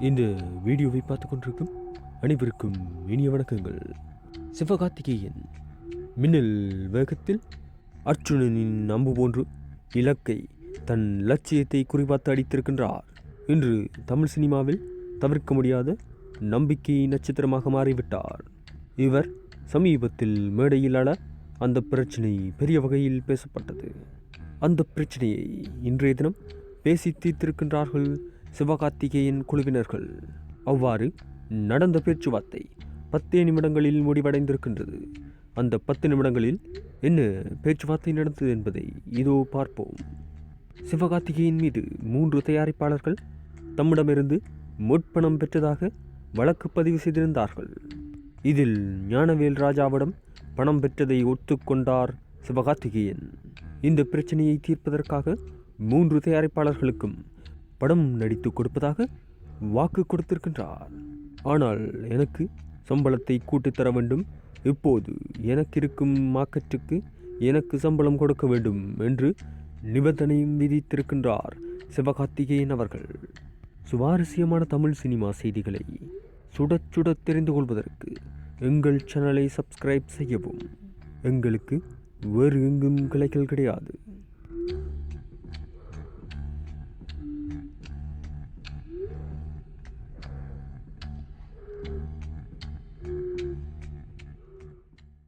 இந்த வீடியோவை பார்த்து கொண்டிருக்கும் அனைவருக்கும் இனிய வணக்கங்கள். சிவகார்த்திகேயன் மின்னல் வேகத்தில் அர்ஜுனனின் அம்பு போன்று இலக்கை தன் லட்சியத்தை குறிபார்த்து அடித்திருக்கின்றார். இன்று தமிழ் சினிமாவில் தவிர்க்க முடியாத நம்பிக்கை நட்சத்திரமாக மாறிவிட்டார். இவர் சமீபத்தில் மேடையில் அழ அந்த பிரச்சனை பெரிய வகையில் பேசப்பட்டது. அந்த பிரச்சனையை இன்றைய தினம் பேசி தீர்த்திருக்கின்றார்கள் சிவகார்த்திகேயன் குழுவினர்கள். அவ்வாறு நடந்த பேச்சுவார்த்தை பத்தே நிமிடங்களில் முடிவடைந்திருக்கின்றது. அந்த பத்து நிமிடங்களில் என்ன பேச்சுவார்த்தை நடந்தது என்பதை இதோ பார்ப்போம். சிவகார்த்திகேயன் மீது மூன்று தயாரிப்பாளர்கள் தம்மிடமிருந்து முட்பணம் பெற்றதாக வழக்கு பதிவு செய்திருந்தார்கள். இதில் ஞானவேல் ராஜாவிடம் பணம் பெற்றதை ஒத்துக்கொண்டார் சிவகார்த்திகேயன். இந்த பிரச்சனையை தீர்ப்பதற்காக மூன்று தயாரிப்பாளர்களுக்கும் படம் நடித்து கொடுப்பதாக வாக்கு கொடுத்திருக்கின்றார். ஆனால் எனக்கு சம்பளத்தை கூட்டித் தர வேண்டும். இப்போது எனக்கு இருக்கும் மார்க்கெட்டுக்கு எனக்கு சம்பளம் கொடுக்க வேண்டும் என்று நிபந்தனையும் விதித்திருக்கின்றார் சிவகார்த்திகேயன் அவர்கள். சுவாரஸ்யமான தமிழ் சினிமா செய்திகளை சுட சுட தெரிந்து கொள்வதற்கு எங்கள் சேனலை சப்ஸ்கிரைப் செய்யவும். எங்களுக்கு வேறு எங்கும் கிளைகள் கிடையாது.